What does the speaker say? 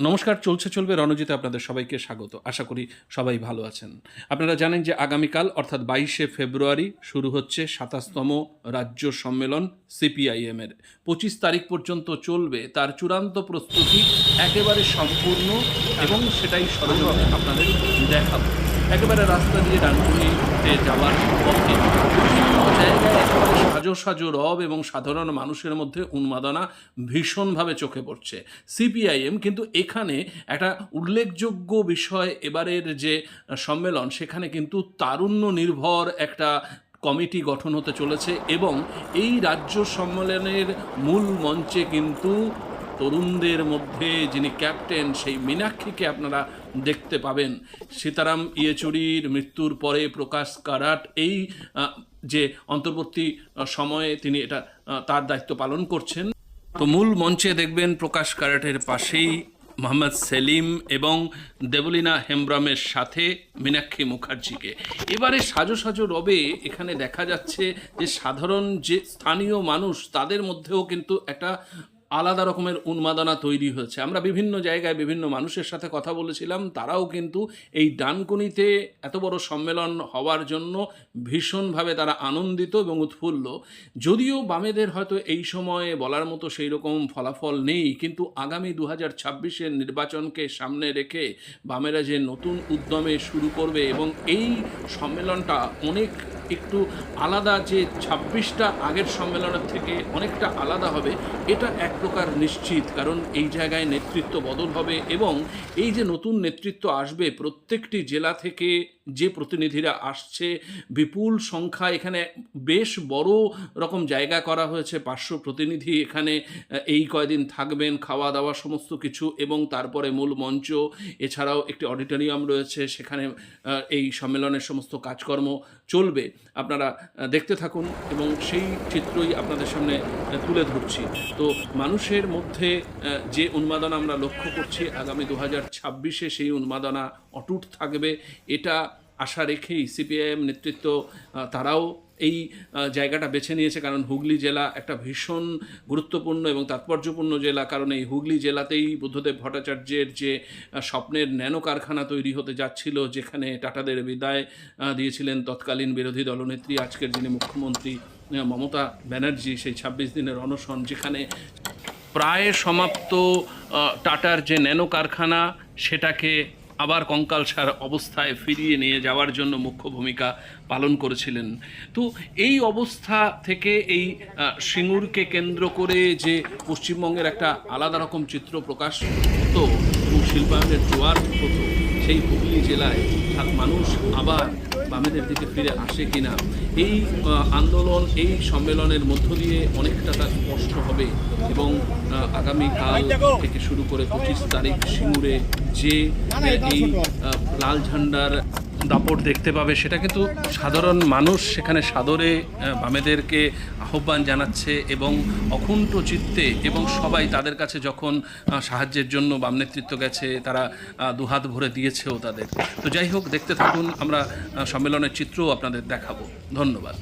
নমস্কার, চলছে, চলবে রণজিতে আপনাদের সবাইকে স্বাগত। আশা করি সবাই ভালো আছেন। আপনারা জানেন যে আগামীকাল, অর্থাৎ বাইশে ফেব্রুয়ারি, শুরু হচ্ছে সাতাশতম রাজ্য সম্মেলন সিপিআইএমের পঁচিশ তারিখ পর্যন্ত চলবে। তার চূড়ান্ত প্রস্তুতি একেবারে সম্পূর্ণ এবং সেটাই সরজমিনে আপনাদের দেখাবো। একেবারে রাস্তা দিয়ে ডানকুনিতে যাওয়ার পথে। বিভিন্ন জায়গায় সাজো সাজো রব এবং সাধারণ মানুষের মধ্যে উন্মাদনা ভীষণভাবে চোখে পড়ছে। সিপিআইএম কিন্তু এখানে একটা উল্লেখযোগ্য বিষয় এবারের যে সম্মেলন, সেখানে কিন্তু তারুণ্য নির্ভর একটা কমিটি গঠন হতে চলেছে এবং এই রাজ্য সম্মেলনের মূল মঞ্চে কিন্তু তরুণদের মধ্যে যিনি ক্যাপ্টেন, সেই মীনাক্ষীকে আপনারা দেখতে পাবেন। সীতারাম ইয়েচুরির মৃত্যুর পরে প্রকাশ কারাট এই যে অন্তর্বর্তী সময়ে তিনি এটা তার দায়িত্ব পালন করছেন। তো মূল মঞ্চে দেখবেন প্রকাশ কারাটের পাশেই মোহাম্মদ সেলিম এবং দেবলিনা হেমব্রমের সাথে মীনাক্ষী মুখার্জিকে। এবারে সাজো সাজো রবে এখানে দেখা যাচ্ছে যে সাধারণ যে স্থানীয় মানুষ, তাদের মধ্যেও কিন্তু একটা আলাদা রকমের উন্মাদনা তৈরি হয়েছে। আমরা বিভিন্ন জায়গায় বিভিন্ন মানুষের সাথে কথা বলেছিলাম, তারাও কিন্তু এই ডানকুনিতে এত বড় সম্মেলন হওয়ার জন্য ভীষণভাবে তারা আনন্দিত এবং উৎফুল্ল। যদিও বামেদের হয়তো এই সময়ে বলার মতো সেই রকম ফলাফল নেই, কিন্তু আগামী দু হাজার ছাব্বিশের নির্বাচনকে সামনে রেখে বামেরা যে নতুন উদ্যমে শুরু করবে এবং এই সম্মেলনটা অনেক একটু আলাদা যে ছাব্বিশটা আগের সম্মেলনের থেকে অনেকটা আলাদা হবে, এটা এক প্রকার নিশ্চিত। কারণ এই জায়গায় নেতৃত্ব বদল হবে এবং এই যে নতুন নেতৃত্ব আসবে, প্রত্যেকটি জেলা থেকে যে প্রতিনিধিরা আসছে, বিপুল সংখ্যা এখানে বেশ বড় রকম জায়গা করা হয়েছে পাঁচশো প্রতিনিধি এখানে এই কয়দিন থাকবেন, খাওয়া দাওয়া সমস্ত কিছু এবং তারপরে মূল মঞ্চ, এছাড়াও একটি অডিটোরিয়াম রয়েছে, সেখানে এই সম্মেলনের সমস্ত কাজকর্ম চলবে। আপনারা দেখতে থাকুন এবং সেই চিত্রই আপনাদের সামনে তুলে ধরছি। তো মানুষের মধ্যে যে উন্মাদনা আমরা লক্ষ্য করছি, আগামী দু হাজার ছাব্বিশে সেই উন্মাদনা অটুট থাকবে। এটা আশা রেখেই সিপিআইএম নেতৃত্ব তারাও এই জায়গাটা বেছে নিয়েছে। কারণ হুগলি জেলা একটা ভীষণ গুরুত্বপূর্ণ এবং তাৎপর্যপূর্ণ জেলা। কারণ এই হুগলি জেলাতেই বুদ্ধদেব ভট্টাচার্যের যে স্বপ্নের ন্যানো কারখানা তৈরি হতে যাচ্ছিল, যেখানে টাটাদের বিদায় দিয়েছিলেন তৎকালীন বিরোধী দলনেত্রী, আজকের যিনি মুখ্যমন্ত্রী মমতা ব্যানার্জি, সেই ছাব্বিশ দিনের অনশন, যেখানে প্রায় সমাপ্ত টাটার যে ন্যানো কারখানা, সেটাকে আবার কঙ্কালসার অবস্থায় ফিরিয়ে নিয়ে যাওয়ার জন্য মুখ্য ভূমিকা পালন করেছিলেন। তো এই অবস্থা থেকে এই সিঙ্গুরকে কেন্দ্র করে যে পশ্চিমবঙ্গের একটা আলাদা রকম চিত্র প্রকাশ হতো এবং শিল্পায়নের জোয়ার হতো সেই হুগলি জেলায় মানুষ আবার বামেদের দিকে ফিরে আসে কিনা এই আন্দোলন এই সম্মেলনের মধ্য দিয়ে অনেকটা তার স্পষ্ট হবে এবং আগামীকাল থেকে শুরু করে পঁচিশ তারিখ সিঙ্গুরে যে এই লাল ঝান্ডার দাপট দেখতে পাবে সেটা কিন্তু সাধারণ মানুষ সেখানে সাদরে বামেদেরকে আহ্বান জানাচ্ছে এবং অকুণ্ঠ চিত্তে এবং সবাই তাদের কাছে যখন সাহায্যের জন্য বাম নেতৃত্ব গেছে তারা দুহাত ভরে দিয়েছেও তাদের। তো যাই হোক দেখতে থাকুন আমরা সম্মেলনের চিত্রও আপনাদের দেখাবো। ধন্যবাদ।